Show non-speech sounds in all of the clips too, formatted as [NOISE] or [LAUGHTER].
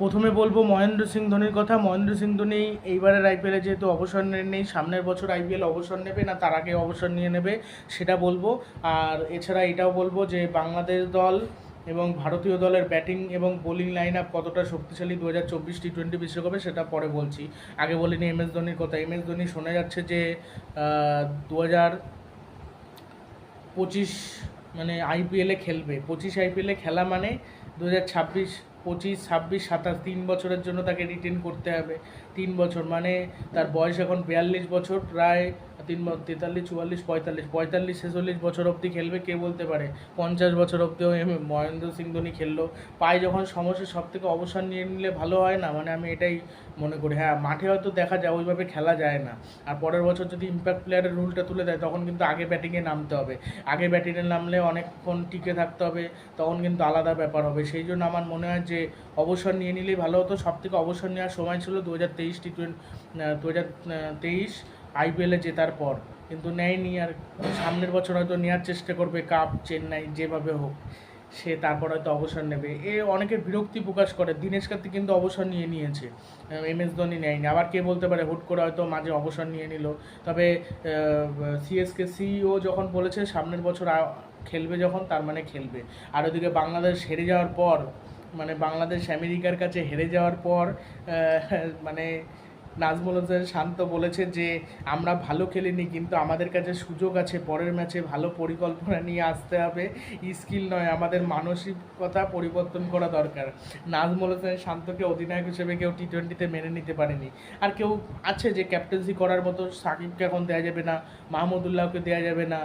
প্রথমে বলব মহেন্দ্র সিং ধোনির কথা। মহেন্দ্র সিং ধোনি এইবারের আইপিএলে যেহেতু অবসর নেই, সামনের বছর আইপিএল অবসর নেবে না, তার আগে অবসর নিয়ে নেবে, সেটা বলব। আর এছাড়া এটাও বলব যে বাংলাদেশ দল এবং ভারতীয় দলের ব্যাটিং এবং বোলিং লাইন আপ কতটা শক্তিশালী দু হাজার চব্বিশ টি টোয়েন্টি বিশ্বকাপে, সেটা পরে বলছি। আগে বলিনি এম এস ধোনির কথা। এম এস ধোনি শোনা যাচ্ছে যে দু হাজার পঁচিশ মানে আইপিএলে খেলবে। পঁচিশ আইপিএলে খেলা মানে দু হাজার ছাব্বিশ পঁচিশ ছাব্বিশ সাতাশ তিন বছরের জন্য তাকে রিটেন করতে হবে। তিন বছর মানে তার বয়স এখন বিয়াল্লিশ বছর, প্রায় তিন তেতাল্লিশ, চুয়াল্লিশ, পঁয়তাল্লিশ পঁয়তাল্লিশ, ছেচল্লিশ বছর অবধি খেলবে, কে বলতে পারে? পঞ্চাশ বছর অবধিও মহেন্দ্র সিং ধোনি খেললো। পায়ে যখন সমস্যা সব থেকে অবসর নিয়ে নিলে ভালো হয় না? মানে আমি এটাই মনে করি। হ্যাঁ মাঠে হয়তো দেখা যায়, ওইভাবে খেলা যায় না। আর পরের বছর যদি ইম্প্যাক্ট প্লেয়ারের রুলটা তুলে দেয়, তখন কিন্তু আগে ব্যাটিংয়ে নামতে হবে। আগে ব্যাটিংয়ে নামলে অনেকক্ষণ টিকে থাকতে হবে, তখন কিন্তু আলাদা ব্যাপার হবে। সেই জন্য আমার মনে হয় যে, অবসর নিয়ে নিলেই ভালো হতো। সব থেকে অবসর নেওয়ার সময় ছিল দু হাজার তেইশ টি টোয়েন্টি দু হাজার তেইশ আইপিএলে জেতার পর। কিন্তু নেয়নি আর সামনের বছর হয়তো নেওয়ার চেষ্টা করবে কাপ, চেন্নাই, যেভাবে হোক। সে তারপর হয়তো অবসর নেবে। এ অনেকের বিরক্তি প্রকাশ করে। দিনেশ কার্তিক কিন্তু অবসর নিয়ে নিয়েছে। এম এস ধোনি নেয়নি। আবার কে বলতে পারে, হুট করে হয়তো মাঝে অবসর নিয়ে নিল। তবে সিএসকে সিইও যখন বলেছে, সামনের বছর খেলবে যখন, তার মানে খেলবে। আর ওদিকে বাংলাদেশ হেরে যাওয়ার পর মানে বাংলাদেশ আমেরিকার কাছে হেরে যাওয়ার পর মানে নাজমুল হোসেন শান্ত বলেছে যে, আমরা ভালো খেলিনি, কিন্তু আমাদের কাছে সুযোগ আছে, পরের ম্যাচে ভালো পরিকল্পনা নিয়ে আসতে হবে। স্কিল নয়, আমাদের মানসিকতা পরিবর্তন করা দরকার। নাজমুল হোসেন শান্তকে অধিনায়ক হিসেবে কেউ টি টোয়েন্টিতে মেনে নিতে পারেনি। আর কেউ আছে যে ক্যাপ্টেন্সি করার মতো সাকিবকে এখন দেওয়া যাবে না, মাহমুদুল্লাহকে দেওয়া যাবে না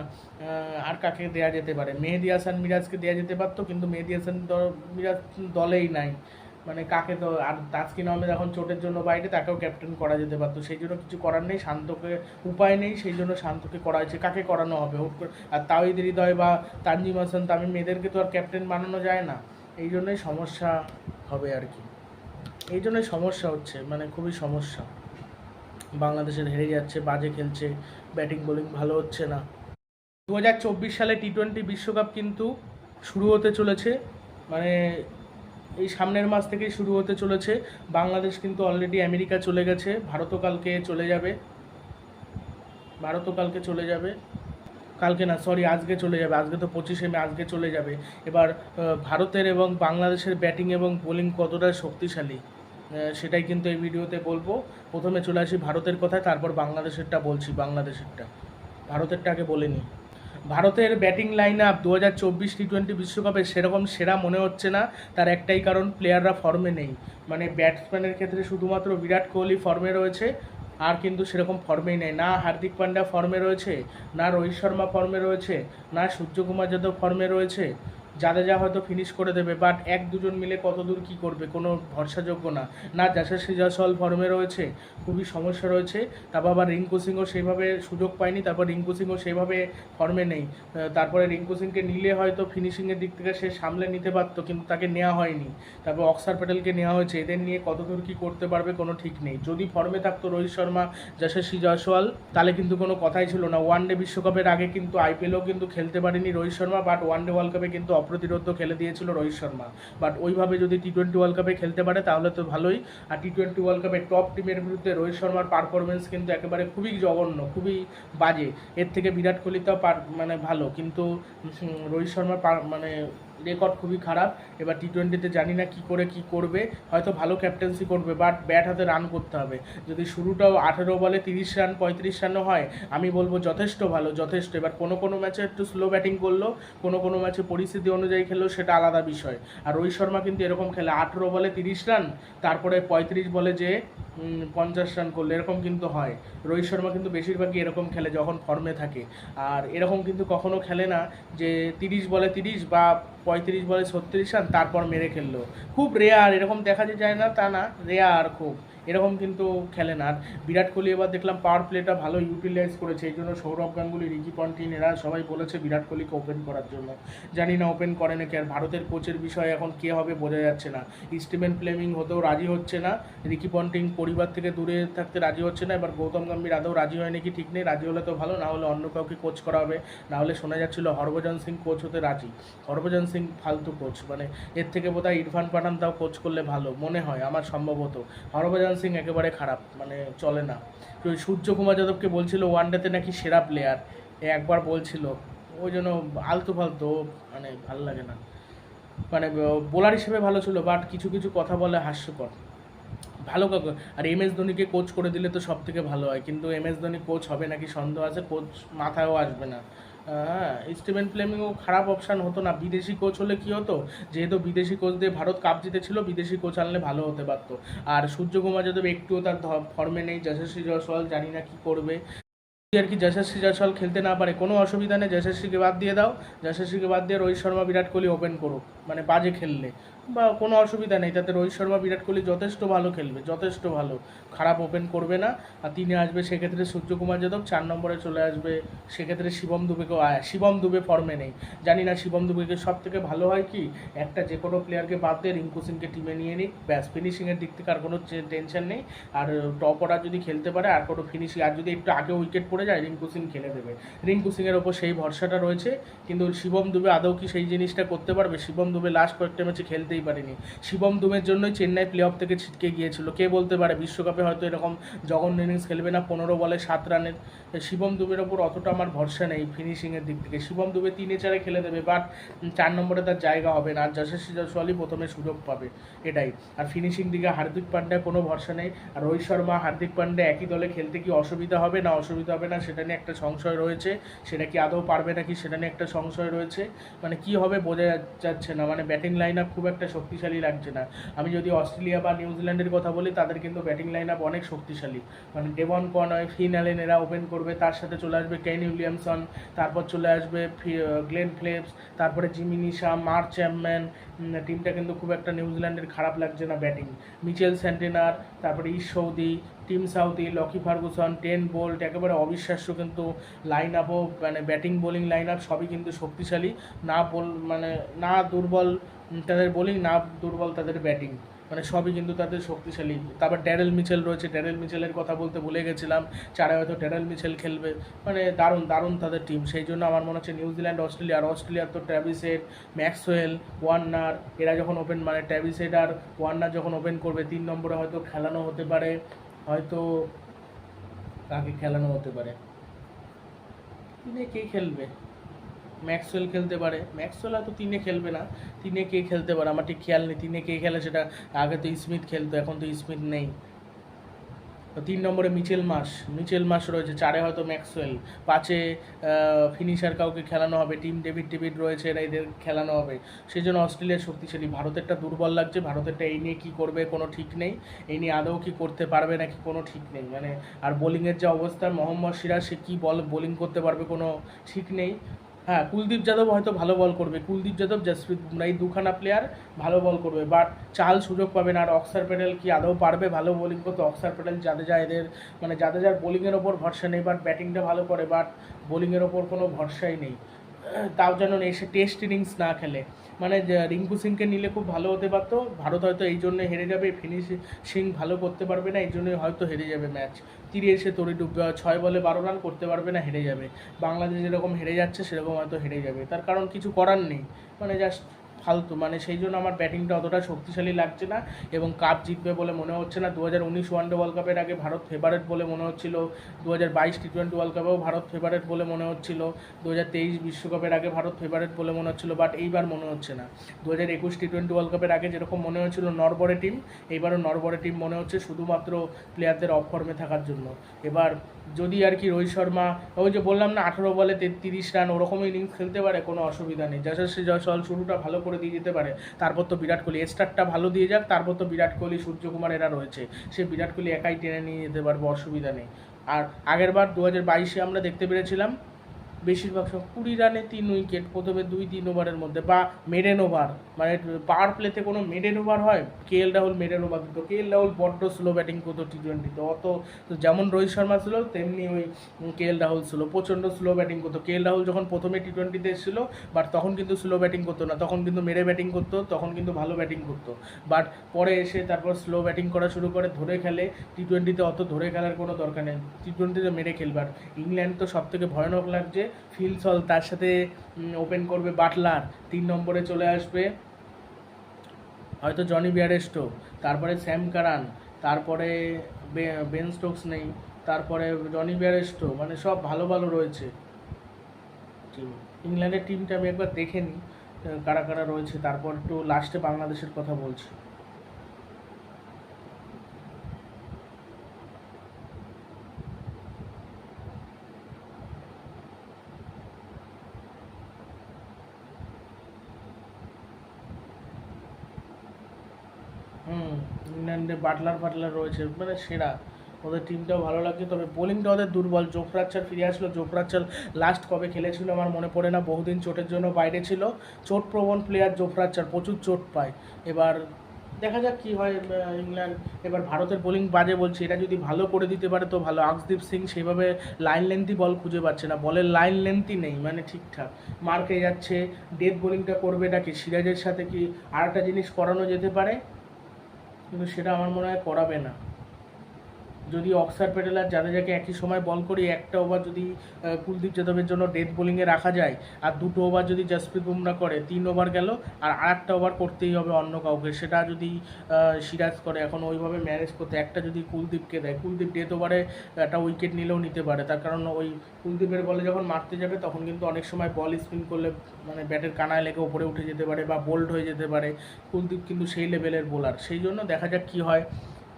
আর কাকে দেওয়া যেতে পারে? মেহেদি হাসান মিরাজকে দেওয়া যেতে পারতো, কিন্তু মেহেদি হাসান মিরাজ দলেই নাই। মানে কাকে তো, আর তাসকিন আহমেদ এখন চোটের জন্য বাইরে, তাকেও ক্যাপ্টেন করা যেতে পারতো। সেই জন্য কিছু করার নেই, শান্তকে উপায় নেই, সেই জন্য শান্তকে করা হয়েছে। কাকে করানো হবে? হুট করে আর তাওহিদ হৃদয় বা তানজিম হাসান, তামিম মেয়েদেরকে তো আর ক্যাপ্টেন বানানো যায় না। এই জন্যই সমস্যা হবে আর কি। এই জন্যই সমস্যা হচ্ছে মানে খুবই সমস্যা। বাংলাদেশের হেরে যাচ্ছে, বাজে খেলছে ব্যাটিং বোলিং ভালো হচ্ছে না। দু হাজার চব্বিশ সালে টি টোয়েন্টি বিশ্বকাপ কিন্তু শুরু হতে চলেছে। মানে এই সামনের মাস থেকেই শুরু হতে চলেছে। বাংলাদেশ কিন্তু অলরেডি আমেরিকা চলে গেছে। ভারতও কালকে চলে যাবে। ভারতও কালকে চলে যাবে। কালকে না সরি আজকে চলে যাবে। আজকে তো পঁচিশে মে, আজকে চলে যাবে। এবার ভারতের এবং বাংলাদেশের ব্যাটিং এবং বোলিং কতটা শক্তিশালী সেটাই কিন্তু এই ভিডিওতে বলব। প্রথমে চলে আসি ভারতের কথায়, তারপর বাংলাদেশেরটা বলছি, বাংলাদেশেরটা। ভারতেরটা আগে বলে নিই। ভারতের ব্যাটিং লাইন আপ দু হাজার চব্বিশ টি টোয়েন্টি বিশ্বকাপে সেরকম সেরা মনে হচ্ছে না, তার একটাই কারণ প্লেয়াররা ফর্মে নেই। মানে ব্যাটসম্যানের ক্ষেত্রে শুধুমাত্র বিরাট কোহলি ফর্মে রয়েছে, আর কিন্তু সেরকম ফর্মেই নেই। না হার্দিক পান্ডা ফর্মে রয়েছে, না রোহিত শর্মা ফর্মে রয়েছে, না সূর্যকুমার যাদব ফর্মে রয়েছে। জাদেজা হয়তো ফিনিশ করে দেবে বাট এক দুজন মিলে কত দূর কী করবে, কোনো ভরসাযোগ্য না। না যশস্বী জয়সওয়াল ফর্মে রয়েছে, খুবই সমস্যা রয়েছে। তারপর আবার রিঙ্কু সিংও সেইভাবে সুযোগ পায়নি, তারপর রিঙ্কু সিংও সেইভাবে ফর্মে নেই। তারপরে রিঙ্কু সিংকে নিলে হয়তো ফিনিশিংয়ের দিক থেকে সে সামলে নিতে পারতো, কিন্তু তাকে নেওয়া হয়নি। তারপর অক্সার প্যাটেলকে নেওয়া হয়েছে, এদের নিয়ে কত দূর কী করতে পারবে কোনো ঠিক নেই। যদি ফর্মে থাকতো রোহিত শর্মা যশস্বী জয়সওয়াল তাহলে কিন্তু কোনো কথাই ছিল না। ওয়ান ডে বিশ্বকাপের আগে কিন্তু আইপিএলও কিন্তু খেলতে পারেনি Rohit Sharma but one day world কাপে কিন্তু অপ্রতিরোধ খেলে দিয়েছিল রোহিত শর্মা। বাট ওইভাবে যদি টি টোয়েন্টি ওয়ার্ল্ড কাপে খেলতে পারে, তাহলে তো ভালোই। আর টি টোয়েন্টি ওয়ার্ল্ড কাপে টপ টিমের বিরুদ্ধে রোহিত শর্মার পারফরমেন্স কিন্তু একেবারে খুবই জঘন্য, খুবই বাজে। এর থেকে বিরাট কোহলি তো মানে ভালো, কিন্তু রোহিত শর্মার মানে রেকর্ড খুবই খারাপ। এবার টি টোয়েন্টিতে জানি না কি করে কি করবে। হয়তো ভালো ক্যাপ্টেন্সি করবে বাট ব্যাট হাতে রান করতে হবে। যদি শুরুটাও আঠেরো বলে তিরিশ রান পঁয়ত্রিশ রানও হয়, আমি বলব যথেষ্ট ভালো, যথেষ্ট। এবার কোনো কোনো ম্যাচে একটু স্লো ব্যাটিং করল, কোনো কোনো ম্যাচে পরিস্থিতি অনুযায়ী খেললো, সেটা আলাদা বিষয়। আর রোহিত শর্মা কিন্তু এরকম খেলে, আঠেরো বলে তিরিশ রান তারপরে পঁয়ত্রিশ বলে যে পঞ্চাশ রান করল, এরকম কিন্তু হয়। রোহিত শর্মা কিন্তু বেশিরভাগই এরকম খেলে যখন ফর্মে থাকে। আর এরকম কিন্তু কখনো খেলে না যে তিরিশ বলে তিরিশ বা পঁয়ত্রিশ বলে ছত্রিশ রান তারপর মেরে খেললো। খুব রেয়ার এরকম দেখা যায় না তা না রেয়ার খুব। এরকম কিন্তু খেলে না। আর বিরাট কোহলি এবার দেখলাম পাওয়ার প্লেটা ভালো ইউটিলাইজ করেছে। এই জন্য সৌরভ গাঙ্গুলি, রিকি পন্টিন এরা সবাই বলেছে বিরাট কোহলিকে ওপেন করার জন্য। জানি না ওপেন করে নাকি, আর ভারতের কোচের বিষয়ে এখন কে হবে বোঝা যাচ্ছে না। স্টিভেন ফ্লেমিং হতেও রাজি হচ্ছে না। রিকি পন্টিং পরিবার থেকে দূরে থাকতে রাজি হচ্ছে না। এবার গৌতম গম্ভীর আদৌ রাজি হয় নাকি ঠিক নেই, রাজি হলে তো ভালো, না হলে অন্য কাউকে কোচ করা হবে। না হলে শোনা যাচ্ছিল হরভজন সিং কোচ হতে রাজি। হরভজন সিং ফালতু কোচ মানে এর থেকে বোধহয় ইরফান পাঠান তাও কোচ করলে ভালো, মনে হয় আমার সম্ভবত। হরভজন সিং একেবারে খারাপ মানে চলে না। তো ওই সূর্যকুমার যাদবকে বলছিল ওয়ানডেতে নাকি সেরা প্লেয়ার একবার বলছিল, ওই জন্য আলতু ফালতু মানে ভালো লাগে না। মানে বোলার হিসেবে ভালো ছিল বাট কিছু কিছু কথা বলে হাস্যকর। ভালো আর এম এস ধোনিকে কোচ করে দিলে তো সব থেকে ভালো হয়। কিন্তু এম এস ধোনি কোচ হবে নাকি সন্দেহ আছে? কোচ মাথায়ও আসবে না। হ্যাঁ স্টিভেন ফ্লেমিংও খারাপ অপশান হতো না। বিদেশি কোচ হলে কি হতো? যেহেতু বিদেশি কোচ দিয়ে ভারত কাপ জিতেছিল, বিদেশি কোচ আনলে ভালো হতে পারতো। আর সূর্যকুমার যাদব একটুও তার ফর্মে নেই। যশস্বী জয়সওয়াল জানি না কি করবে। আর কি যশস্বী জয়সওয়াল খেলতে না পারে, কোনো অসুবিধা নেই। যশস্বীকে বাদ দিয়ে দাও। যশস্বীকে বাদ দিয়ে রোহিত শর্মা বিরাট কোহলি ওপেন করুক। মানে বাজে খেললে। বা কোনো অসুবিধা নেই তাতে রোহিত শর্মা, বিরাট কোহলি যথেষ্ট ভালো খেলবে, যথেষ্ট ভালো। খারাপ ওপেন করবে না, আর তিনি আসবে সেক্ষেত্রে সূর্যকুমার যাদব, চার নম্বরে চলে আসবে, সেক্ষেত্রে শিবম দুবেকেও শিবম দুবে ফর্মে নেই। জানি না শিবম দুবেকে সব থেকে ভালো হয় কি? একটা যে কোনো প্লেয়ারকে বাদ দিয়ে রিঙ্কু সিংকে টিমে নিয়ে নিক, ব্যাস ফিনিশিংয়ের দিক থেকে আর কোনো টেনশন নেই। আর টপ অর্ডার যদি খেলতে পারে, আর কোনো ফিনিশিং আর যদি একটু আগে উইকেট পড়ে যায়, রিঙ্কু সিং খেলে দেবে। রিঙ্কু সিংয়ের ওপর সেই ভরসাটা রয়েছে, কিন্তু শিবম দুবে আদৌ কি সেই জিনিসটা করতে পারবে? শিবম দুবে লাস্ট কয়েকটা ম্যাচে খেলতেই পারেনি। শিবম দুমের জন্যই চেন্নাই প্লে অফ থেকে ছিটকে গিয়েছিল। কে বলতে পারে? বিশ্বকাপে হয়তো এরকম জঘন্য ইনিংস খেলবে না। পনেরো বলে সাত রানের। শিবম দুবের ওপর অতটা আমার ভরসা নেই ফিনিশিংয়ের দিক থেকে। শিবম দুবে তিনে চারে খেলে দেবে বাট চার নম্বরে তার জায়গা হবে না। আর যশস্বী জয়সওয়ালই প্রথমে সুযোগ পাবে, এটাই। আর ফিনিশিং দিকে হার্দিক পান্ড্যার কোনো ভরসা নেই। আর রোহিত শর্মা, হার্দিক পান্ড্যা একই দলে খেলতে কি অসুবিধা হবে, না অসুবিধা হবে না, সেটা নিয়ে একটা সংশয় রয়েছে। সেটা কি আদৌ পারবে নাকি, সেটা নিয়ে একটা সংশয় রয়েছে। মানে কি হবে বোঝা যাচ্ছে না। মানে ব্যাটিং লাইন আপ খুব একটা শক্তিশালী লাগছে না। আমি যদি অস্ট্রেলিয়া বা নিউজিল্যান্ডের কথা বলি, তাদের কিন্তু ব্যাটিং লাইন আপ অনেক শক্তিশালী। মানে ডেভন কনয় ফিন অ্যালেন এরা ওপেন করবে, তার সাথে চলে আসবে কেন উইলিয়ামসন তারপর চলে আসবে গ্লেন ফ্লেপস তারপরে জিমি নিশা মার্ক চ্যাপম্যান টিমটা কিন্তু খুব একটা নিউজিল্যান্ডের খারাপ লাগছে না ব্যাটিং মিচেল স্যান্টেনার তারপরে Ish Sodhi Tim Southee Lockie Ferguson Trent Boult একেবারে অবিশ্বাস্য কিন্তু লাইন আপও মানে ব্যাটিং বোলিং লাইন আপ সবই কিন্তু শক্তিশালী। না বল মানে না দুর্বল তাদের বোলিং না দুর্বল তাদের ব্যাটিং মানে সবই কিন্তু তাদের শক্তিশালী। তারপর ড্যারেল মিচেল রয়েছে। ড্যারেল মিচেলের কথা বলতে ভুলে গেছিলাম। চারে হয়তো ড্যারেল মিচেল খেলবে। মানে দারুণ দারুণ তাদের টিম সেই জন্য আমার মনে হচ্ছে নিউজিল্যান্ড অস্ট্রেলিয়া আর অস্ট্রেলিয়ার তো ট্র্যাভিসেট ম্যাক্সওয়েল ওয়ার্নার এরা যখন ওপেন মানে ট্র্যাভিসেট আর ওয়ার্নার যখন ওপেন করবে, তিন নম্বরে হয়তো খেলানো হতে পারে। হয়তো কাকে খেলানো হতে পারে? কে খেলবে? ম্যাক্সওয়েল খেলতে পারে। ম্যাক্সওয়েল হয়তো তিনে খেলবে না। তিনে কে খেলতে পারে, আমার ঠিক খেয়াল নেই। তিনে কে খেলে সেটা আগে তো স্মিথ খেলতো, এখন তো স্মিথ নেই। তিন নম্বরে মিচেল মাস মিচেল মাস রয়েছে, চারে হয়তো ম্যাক্সওয়েল। পাঁচে ফিনিশার কাউকে খেলানো হবে, টিম ডেভিড ডেভিড রয়েছে, এরা এদের খেলানো হবে। সেই জন্য অস্ট্রেলিয়ার শক্তিশালী। ভারতেরটা দুর্বল লাগছে, ভারতেরটা এই নিয়ে কী করবে কোনো ঠিক নেই। এই নিয়ে আদৌ কি করতে পারবে নাকি কোনো ঠিক নেই। মানে আর বোলিংয়ের যে অবস্থা, মোহাম্মদ সিরাজ, সে কী বল, বোলিং করতে পারবে কোনো ঠিক নেই। হ্যাঁ কুলদীপ যাদব হয়তো ভালো বল করবে। কুলদীপ যাদব, জসপ্রীত বুমরা এই দুখানা প্লেয়ার ভালো বল করবে। বাট চাল সুযোগ পাবে না আর অক্সার প্যাটেল কি আদৌ পারবে? ভালো বোলিং করতে অক্সার প্যাটেল জাদেজা এদের মানে জাদেজার বোলিংয়ের ওপর ভরসা নেই বাট ব্যাটিংটা ভালো করে বাট বোলিংয়ের ওপর কোনো ভরসাই নেই। তাও যেন এসে টেস্ট ইনিংস না খেলে। মানে রিঙ্কু সিংকে নিলে খুব ভালো হতে পারতো। ভারত হয়তো এই জন্য হেরে যাবে, ফিনিশিং ভালো করতে পারবে না, এই জন্যই হয়তো হেরে যাবে ম্যাচ তীরে এসে তরি ডুববে ছয় বলে বারো রান করতে পারবে না, হেরে যাবে। বাংলাদেশ যেরকম হেরে যাচ্ছে, সেরকম হয়তো হেরে যাবে। তার কারণ কিছু করার নেই। মানে জাস্ট ফালতু। মানে সেই জন্য আমার ব্যাটিংটা অতটা শক্তিশালী লাগছে না এবং কাপ জিতবে বলে মনে হচ্ছে না। দু হাজার উনিশ ওয়ানডে ওয়ার্ল্ড কাপের আগে ভারত ফেভারেট বলে মনে হচ্ছিল। দু হাজার বাইশ টি টোয়েন্টি ওয়ার্ল্ড কাপেও ভারত ফেভারেট বলে মনে হচ্ছিল। দু হাজার তেইশ বিশ্বকাপের আগে ভারত ফেভারেট বলে মনে হচ্ছিল বাট এইবার মনে হচ্ছে না। দু হাজার একুশ টি টোয়েন্টি ওয়ার্ল্ড কাপের আগে যেরকম মনে হচ্ছিল নরবরে টিম, এইবারও নরবরে টিম মনে হচ্ছে শুধুমাত্র প্লেয়ারদের অফ ফর্মে থাকার জন্য। এবার যদি আর কি রোহিত শর্মা, ওই যে বললাম না, আঠেরো বলে তেত্রিশ রান ওরকম ইনিংস খেলতে পারে, কোনো অসুবিধা নেই। যশস্বী জয়সওয়াল শুরুটা ভালো করে দিয়ে দিতে পারে। তারপর তো বিরাট কোহলি, স্টারটা ভালো দিয়ে যাক, তারপর তো বিরাট কোহলি, সূর্যকুমার এরা রয়েছে। সে বিরাট কোহলি একাই টেনে নিয়ে যেতে পারবে, অসুবিধা নেই। আর আগেরবার দু হাজার বাইশে আমরা দেখতে পেরেছিলাম বেশিরভাগ সময় কুড়ি রানে তিন উইকেট, প্রথমে দুই, তিন ওভারের মধ্যে। বা মেডেন ওভার মানে পাওয়ার প্লেতে কোনো মেডেন ওভার হয়? K L Rahul, maiden over দিত কে এল রাহুল বড্ড স্লো ব্যাটিং করতো টি টোয়েন্টিতে অত যেমন রোহিত শর্মা ছিল, তেমনি ওই কে এল রাহুল ছিল। প্রচণ্ড স্লো ব্যাটিং করতো। কে এল রাহুল যখন প্রথমে টি টোয়েন্টিতে এসেছিল, বাট তখন কিন্তু স্লো ব্যাটিং করতো না। তখন কিন্তু মেরে ব্যাটিং করতো, তখন কিন্তু ভালো ব্যাটিং করতো। বাট পরে এসে তারপর স্লো ব্যাটিং করা শুরু করে, ধরে খেলে। টি টোয়েন্টিতে অত ধরে খেলার কোনো দরকার নেই। টি টোয়েন্টিতে মেরে খেলবার ইংল্যান্ড তো সব থেকে ভয়ানক লাগছে ফিল সল তার সাথে ওপেন করবে বাটলার। তিন নম্বরে চলে আসবে হয়তো জনি বিয়ারেস্টো, তারপরে স্যাম কারান, তারপরে বেন স্টোকস নেই, তারপরে জনি বিয়ারেস্টো মানে সব ভালো ভালো রয়েছে। ইংল্যান্ডের টিমটা আমি একবার দেখে নিই কারা কারা রয়েছে, তারপর একটু লাস্টে বাংলাদেশের কথা বলছি হুম ইংল্যান্ডে বাটলার ফাটলার রয়েছে মানে সেরা। ওদের টিমটাও ভালো লাগছে, তবে বোলিংটা ওদের দুর্বল। জোফরাচ্চার ফিরে আসলো। জোফরাচ্চার লাস্ট কবে খেলেছিল আমার মনে পড়ে না, বহুদিন চোটের জন্য বাইরে ছিল। চোট প্রবণ প্লেয়ার জোফরাচ্চার প্রচুর চোট পায়। এবার দেখা যাক কী হয় ইংল্যান্ড। এবার ভারতের বোলিং বাজে বলছি এটা যদি ভালো করে দিতে পারে তো ভালো। আকসদীপ সিং সেভাবে লাইন লেন্থি বল খুঁজে পাচ্ছে না। বলের লাইন লেন্থই নেই মানে ঠিকঠাক। মার খেয়ে যাচ্ছে ডেথ বোলিংটা করবে এটা কি সিরাজের সাথে কি আর একটা জিনিস করানো যেতে পারে? কিন্তু সেটা আমার মনে হয় করাবে না। যদি অক্সার প্যাটেল আর জাদেজাকে একই সময় বল করি একটা ওভার যদি কুলদীপ যাদবের জন্য ডেথ বোলিংয়ে রাখা যায়, আর দুটো ওভার যদি জসপ্রীত বুমরা করে, তিন ওভার গেল, আর আরেকটা ওভার করতেই হবে অন্য কাউকে। সেটা যদি সিরাজ করে, এখন ওইভাবে ম্যানেজ করতে, একটা যদি কুলদীপকে দেয়, কুলদীপ ডেথ ওভারে একটা উইকেট নিলেও নিতে পারে। তার কারণ ওই কুলদীপের বলে যখন মারতে যাবে, তখন কিন্তু অনেক সময় বল স্পিন করলে মানে ব্যাটের কানায় লেগে ওপরে উঠে যেতে পারে বা বোল্ড হয়ে যেতে পারে। কুলদীপ কিন্তু সেই লেভেলের বোলার। সেই জন্য দেখা যাক কী হয়।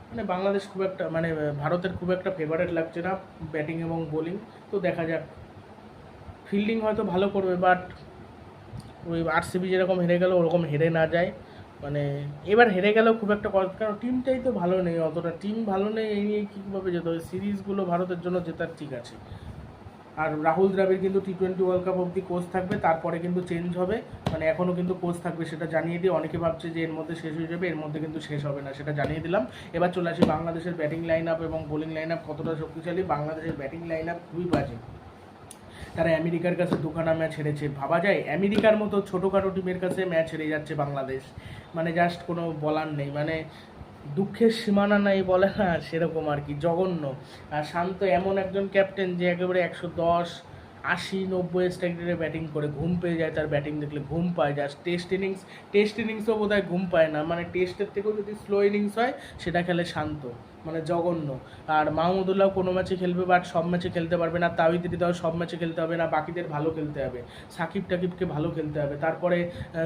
মানে বাংলাদেশ খুব একটা মানে ভারতের খুব একটা ফেভারেট লাগছে না ব্যাটিং এবং বোলিং তো দেখা যাক। ফিল্ডিং হয়তো ভালো করবে বাট ওই আরসিবি যেরকম হেরে গেল, ওরকম হেরে না যায়। মানে এবার হেরে গেলেও খুব একটা কারণ টিমটাই তো ভালো নেই অতটা। টিম ভালো নেই, এই নিয়ে কীভাবে যেতে হবে? সিরিজগুলো ভারতের জন্য জেতার ঠিক আছে। আর রাহুল দ্রাবিড় কিন্তু টি টোয়েন্টি ওয়ার্ল্ড কাপ অবধি কোচ থাকবে, তারপরে কিন্তু চেঞ্জ হবে। মানে এখনও কিন্তু কোচ থাকবে সেটা জানিয়ে দিয়ে, অনেকে ভাবছে যে এর মধ্যে শেষ হয়ে যাবে, এর মধ্যে কিন্তু শেষ হবে না, সেটা জানিয়ে দিলাম। এবার চলে আসি বাংলাদেশের ব্যাটিং লাইন আপ এবং বোলিং লাইন আপ কতটা শক্তিশালী। বাংলাদেশের ব্যাটিং লাইন আপ খুবই বাজে। তারা আমেরিকার কাছে দুখানা ম্যাচ হেরেছে। ভাবা যায়, আমেরিকার মতো ছোটোখাটো টিমের কাছে ম্যাচ হেরে যাচ্ছে বাংলাদেশ। মানে জাস্ট কোনো বলার নেই। মানে দুঃখের সীমানা নাই বলে না সেরকম আর কি, জঘন্য। আর শান্ত এমন একজন ক্যাপ্টেন যে একেবারে একশো দশ, আশি, নব্বই স্ট্যান্ডার্ডে ব্যাটিং করে ঘুম পেয়ে যায়, তার ব্যাটিং দেখলে ঘুম পায়। জাস্ট টেস্ট ইনিংস টেস্ট ইনিংসও বোধ ঘুম পায় না। মানে টেস্টের থেকেও যদি স্লো ইনিংস হয়, সেটা খেলে শান্ত। মানে জঘন্য। আর মাহমুদুল্লাহ কোনো ম্যাচে খেলবে বাট সব ম্যাচে খেলতে পারবে না। তাওহিদ হৃদয় সব ম্যাচে খেলতে হবে না, বাকিদের ভালো খেলতে হবে। সাকিব টাকিবকে ভালো খেলতে হবে। তারপরে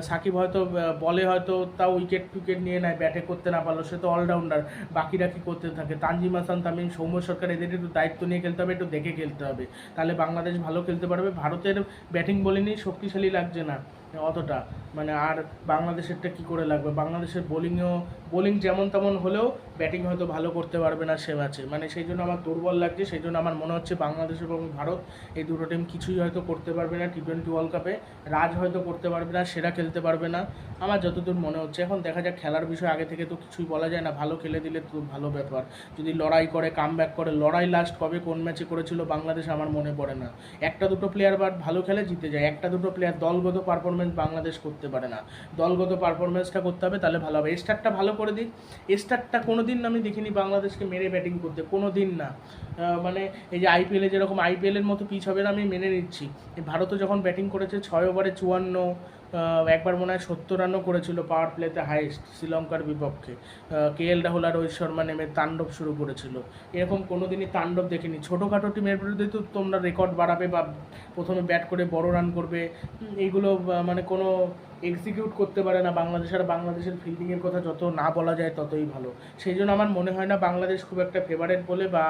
সাকিব হয়তো বলে হয়তো তাও উইকেট টুইকেট নিয়ে নেয় ব্যাটে করতে না পারল, সে তো অলরাউন্ডার বাকিরা কি করতে থাকে? তানজিম হাসান, তামিম, সৌম্য সরকার, এদের একটু দায়িত্ব নিয়ে খেলতে হবে, একটু দেখে খেলতে হবে। তাহলে বাংলাদেশ ভালো খেলতে পারবে। ভারতের ব্যাটিং বোলিংই শক্তিশালী লাগছে না। অতটা। মানে আর বাংলাদেশেরটা কি করে লাগবে? বাংলাদেশের বোলিংও, বোলিং যেমন তেমন হলেও ব্যাটিং হয়তো ভালো করতে পারবে না সে ম্যাচে। মানে সেই জন্য আমার দুর্বল লাগছে, সেই জন্য আমার মনে হচ্ছে বাংলাদেশ এবং ভারত এই দুটো টিম কিছুই হয়তো করতে পারবে না টি টোয়েন্টি ওয়ার্ল্ড কাপে রাজ হয়তো করতে পারবে না, সেরা খেলতে পারবে না। আমার যতদূর মনে হচ্ছে, এখন দেখা যাক, খেলার বিষয় আগে থেকে তো কিছুই বলা যায় না, ভালো খেলে দিলে তো ভালো ব্যাপার। যদি লড়াই করে কাম ব্যাক করে, লড়াই লাস্ট কবে, কোন ম্যাচে করেছিল, বাংলাদেশ আমার মনে পড়ে না। একটা দুটো প্লেয়ার বাট ভালো খেলে জিতে যায়। একটা দুটো প্লেয়ার দলগত পারফরমেন্স বাংলাদেশ করতে পারে না। দলগত পারফরমেন্সটা করতে হবে, তাহলে ভালো হবে। স্টারটা ভালো করে দিক স্টারটা কোনো দিন আমি দেখিনি বাংলাদেশকে মেরে ব্যাটিং করতে কোনো দিন না মানে এই যে আইপিএলে যেরকম আইপিএলের মতো পিচ হবে না, আমি মেনে নিচ্ছি। ভারতও যখন ব্যাটিং করেছে, ছয় ওভারে চুয়ান্ন একবার মনে হয় সত্তর রানও করেছিল পাওয়ার প্লেতে হাইয়েস্ট শ্রীলঙ্কার বিপক্ষে। কে এল রাহুল আর রোহিত শর্মা নেমে তাণ্ডব শুরু করেছিল। এরকম কোনো দিনই তাণ্ডব দেখিনি। ছোটোখাটো টিমের বিরুদ্ধে তো তোমরা রেকর্ড বাড়াবে বা প্রথমে ব্যাট করে বড় রান করবে। এইগুলো মানে কোনো এক্সিকিউট করতে পারে না বাংলাদেশ আর বাংলাদেশের ফিল্ডিংয়ের কথা যত না বলা যায় ততই ভালো। সেই জন্য আমার মনে হয় না বাংলাদেশ খুব একটা ফেভারেট বলে বা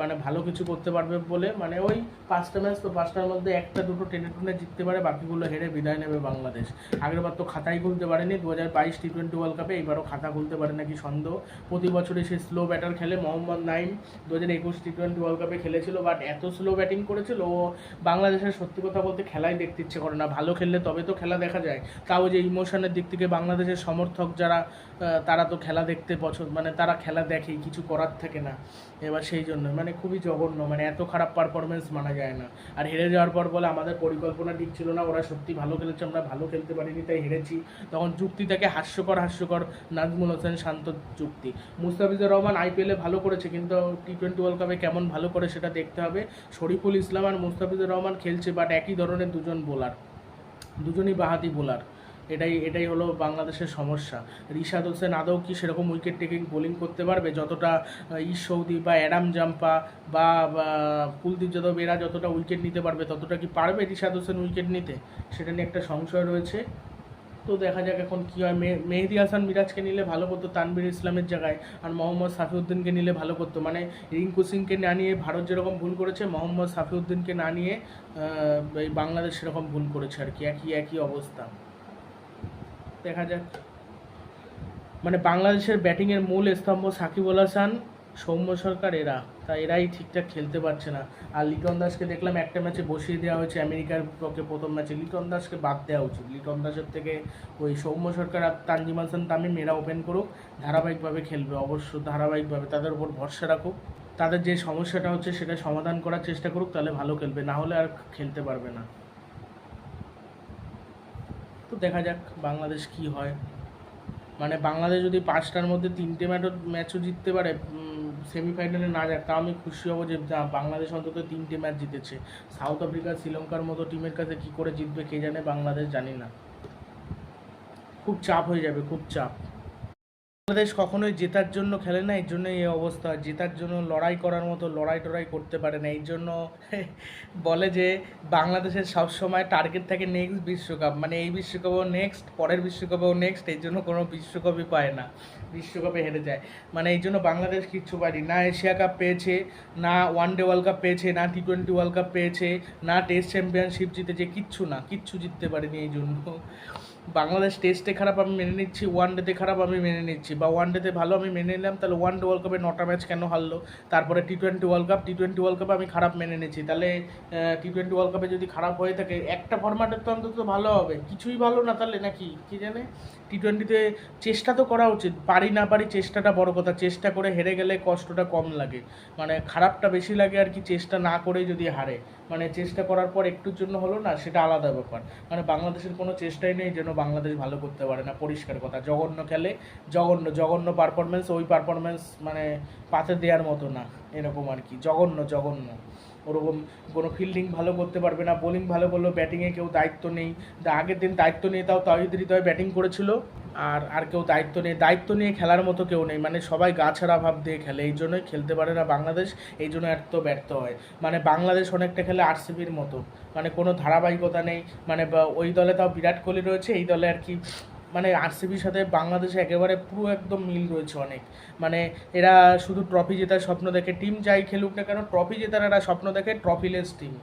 মানে ভালো কিছু করতে পারবে বলে মানে ওই পাঁচটা ম্যাচ তো পাঁচটার মধ্যে একটা দুটো টেনে টুনে জিততে পারে, বাকিগুলো হেরে বিদায় নেবে বাংলাদেশ। আগের বার তো খাতাই খুলতে পারেনি দু হাজার বাইশ টি টোয়েন্টি ওয়ার্ল্ড কাপে এবারও খাতা খুলতে পারে নাকি সন্দেহ। প্রতি বছরই সে স্লো ব্যাটার খেলে মোহাম্মদ নাইম দু হাজার একুশ টি টোয়েন্টি ওয়ার্ল্ড কাপে খেলেছিল বাট এত স্লো ব্যাটিং করেছিল, ও বাংলাদেশের সত্যি কথা বলতে খেলাই দেখতে ইচ্ছে করে না। ভালো খেললে তবে তো খেলা দেখা যায়। তাও যে ইমোশনের দিক থেকে বাংলাদেশের সমর্থক যারা তারা তো খেলা দেখতে পছন্দ মানে তারা খেলা দেখে, কিছু করার থাকে না। এবার সেই জন্য মানে খুবই জঘন্য মানে এত খারাপ পারফরমেন্স মানা যায় না। আর হেরে যাওয়ার পর বলে আমাদের পরিকল্পনা ঠিক ছিল না, ওরা সত্যি ভালো খেলেছে, আমরা ভালো খেলতে পারিনি, তাই হেরেছি। তখন যুক্তি থেকে হাস্যকর হাস্যকর নাজমুল হোসেন শান্ত যুক্তি। মুস্তাফিজুর রহমান আইপিএলে ভালো করেছে, কিন্তু টি টোয়েন্টি ওয়ার্ল্ড কাপে কেমন ভালো করে সেটা দেখতে হবে। শরীফুল ইসলাম আর মুস্তাফিজুর রহমান খেলছে বাট একই ধরনের দুজন বোলার দুজনই বাহাতি বোলার এটাই এটাই হলো বাংলাদেশের সমস্যা। রিশাদ হোসেন আদৌ কি সেরকম উইকেট টেকিং বোলিং করতে পারবে? যতটা ইশ সৌদি বা অ্যাডাম জাম্পা বা কুলদীপ যাদব, এরা যতটা উইকেট নিতে পারবে, ততটা কি পারবে রিশাদ হোসেন উইকেট নিতে? সেটা নিয়ে একটা সংশয় রয়েছে। তো দেখা যাক এখন কী হয়। মেহেদি হাসান মিরাজকে নিলে ভালো করতো তানবির ইসলামের জায়গায়, আর মোহাম্মদ সাফিউদ্দিনকে নিলে ভালো করতো। মানে রিঙ্কু সিংকে না নিয়ে ভারত যেরকম ভুল করেছে, মোহাম্মদ সাফিউদ্দিনকে না নিয়ে বাংলাদেশ সেরকম ভুল করেছে আর কি। একই একই অবস্থা। দেখা যাক। মানে বাংলাদেশের ব্যাটিংয়ের মূল স্তম্ভ সাকিব আল হাসান, সৌম্য সরকার, এরা। তা এরাই ঠিকঠাক খেলতে পারছে না। আর লিটন দাসকে দেখলাম একটা ম্যাচে বসিয়ে দেওয়া হয়েছে আমেরিকার পক্ষে প্রথম ম্যাচে লিটন দাসকে বাদ দেওয়া উচিত। লিটন দাসের থেকে ওই সৌম্য সরকার আর তানজিম হাসান তামিম, এরা ওপেন করুক, ধারাবাহিকভাবে খেলবে। অবশ্য ধারাবাহিকভাবে তাদের উপর ভরসা রাখুক। তাদের যে সমস্যাটা হচ্ছে সেটা সমাধান করার চেষ্টা করুক, তাহলে ভালো খেলবে। না হলে আর খেলতে পারবে না। তো দেখা যাক বাংলাদেশ কি হয়। মানে বাংলাদেশ যদি পাঁচটার মধ্যে তিনটে ম্যাচও ম্যাচও জিততে পারে সেমিফাইনালে না যাক, তাও আমি খুশি হব যে বাংলাদেশ অন্তত তিনটে ম্যাচ জিতেছে। সাউথ আফ্রিকা শ্রীলঙ্কার মতো টিমের কাছে কি করে জিতবে কে জানে, বাংলাদেশ জানি না। খুব চাপ হয়ে যাবে, খুব চাপ। বাংলাদেশ কখনোই জেতার জন্য খেলে না এর জন্য এই অবস্থা। জেতার জন্য লড়াই করার মতো লড়াই টড়াই করতে পারে না, এই জন্য [LAUGHS] বলে যে বাংলাদেশের সবসময় টার্গেট থাকে নেক্সট বিশ্বকাপ। মানে এই বিশ্বকাপও নেক্সট পরের বিশ্বকাপেও নেক্সট এই জন্য কোনো বিশ্বকাপই পায় না, বিশ্বকাপে হেরে যায়। মানে এই জন্য বাংলাদেশ কিচ্ছু পারি না এশিয়া কাপ পেয়েছে, না ওয়ান ডে ওয়ার্ল্ড কাপ পেয়েছে, না টি টোয়েন্টি ওয়ার্ল্ড কাপ পেয়েছে, না টেস্ট চ্যাম্পিয়নশিপ জিতেছে, কিচ্ছু না, কিচ্ছু জিততে পারেনি এই জন্য। বাংলাদেশ টেস্টে খারাপ আমি মেনে নিচ্ছি ওয়ান ডেতে খারাপ আমি মেনে নিচ্ছি। বা ওয়ান ডেতে ভালো আমি মেনে নিলাম, তাহলে ওয়ান ডে ওয়ার্ল্ড কাপে নটা ম্যাচ কেন হারলো? তারপরে T twenty world cup T twenty world কাপে আমি খারাপ মেনে নিচ্ছি। তাহলে টি টোয়েন্টি ওয়ার্ল্ড কাপে যদি খারাপ হয়ে থাকে, একটা ফরম্যাটের তো অন্তত ভালো হবে। কিছুই ভালো না তাহলে, নাকি? কী জানে? টি টোয়েন্টিতে চেষ্টা তো করা উচিত। পারি না পারি চেষ্টাটা বড় কথা। চেষ্টা করে হেরে গেলে কষ্টটা কম লাগে। মানে খারাপটা বেশি লাগে আর কি চেষ্টা না করেই যদি হারে। মানে চেষ্টা করার পর একটুর জন্য হলো না, সেটা আলাদা ব্যাপার। মানে বাংলাদেশের কোনো চেষ্টাই নেই যেন বাংলাদেশ ভালো করতে পারে না। পরিষ্কার কথা। জঘন্য খেলে জঘন্য জঘন্য পারফরমেন্স ওই পারফরমেন্স মানে পাতে দেওয়ার মতো না। এরকম আর কি। জঘন্য জঘন্য। ওরকম কোনো ফিল্ডিং ভালো করতে পারবে না বোলিং ভালো করলেও ব্যাটিংয়ে কেউ দায়িত্ব নেই। আগের দিন দায়িত্ব নিয়ে তাও তাহিদ হৃদয় ব্যাটিং করেছিল, আর আর কেউ দায়িত্ব নেই দায়িত্ব নিয়ে খেলার মতো কেউ নেই। মানে সবাই গা ছাড়া ভাব দিয়ে খেলে, এই জন্যই খেলতে পারে না বাংলাদেশ, এই জন্য এত ব্যর্থ হয়। মানে বাংলাদেশ অনেকটা খেলে আরসিবির মতো। মানে কোনো ধারাবাহিকতা নেই মানে ওই দলে তাও বিরাট কোহলি রয়েছে, এই দলে আর কি মানে আরসিবির সাথে বাংলাদেশে একেবারে পুরো একদম মিল রয়েছে অনেক। মানে এরা শুধু ট্রফি জেতার স্বপ্ন দেখে টিম যাই খেলুক না কেন ট্রফি জেতার এরা স্বপ্ন দেখে ট্রফিলেস টিম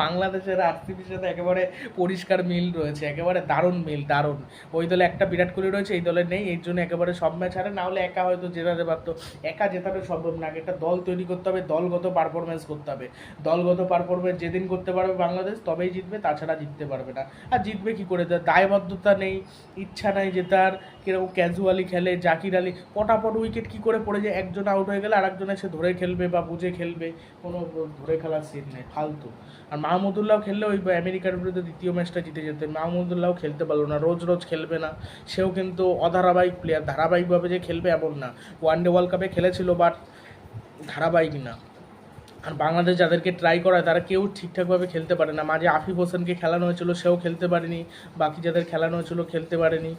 বাংলাদেশের আরসিবির সাথে একেবারে পরিষ্কার মিল রয়েছে, একেবারে দারুণ মিল, দারুণ। ওই দলে একটা বিরাট কোহলি রয়েছে, এই দলে নেই, এর জন্য একেবারে সব ম্যাচ হারে না হলে একা হয়তো জেতাতে পারতো, একা জেতানো সম্ভব না একটা দল তৈরি করতে হবে, দলগত পারফরমেন্স করতে হবে। দলগত পারফরমেন্স যেদিন করতে পারবে বাংলাদেশ, তবেই জিতবে, তাছাড়া জিততে পারবে না। আর জিতবে কি করে? দায়বদ্ধতা নেই, ইচ্ছা নাই জেতার কীরকম ক্যাজুয়ালি খেলে, জাকির আলী, পটাপট উইকেট কি করে পড়ে যায়, একজন আউট হয়ে গেলে আরেকজন এসে ধরে খেলবে বা বুঝে খেলবে, কোনো ধরে খেলার সিন নেই, ফালতু। আর মাহমুদুল্লাহ খেললে ওই আমেরিকার বিরুদ্ধে দ্বিতীয় ম্যাচটা জিতে যেত মাহমুদুল্লাহ খেলতে পারল না, রোজ রোজ খেলবে না। সেও কিন্তু অধারাবাহিক প্লেয়ার ধারাবাহিকভাবে যে খেলবে এমন না। ওয়ান ডে ওয়ার্ল্ড কাপে খেলেছিল, বাট ধারাবাহিক না। আর বাংলাদেশ যাদেরকে ট্রাই করায়, তারা কেউ ঠিকঠাকভাবে খেলতে পারে না। মাঝে আফিফ হোসেনকে খেলানো হয়েছিল, সেও খেলতে পারেনি। বাকি যাদের খেলানো হয়েছিল, খেলতে পারেনি।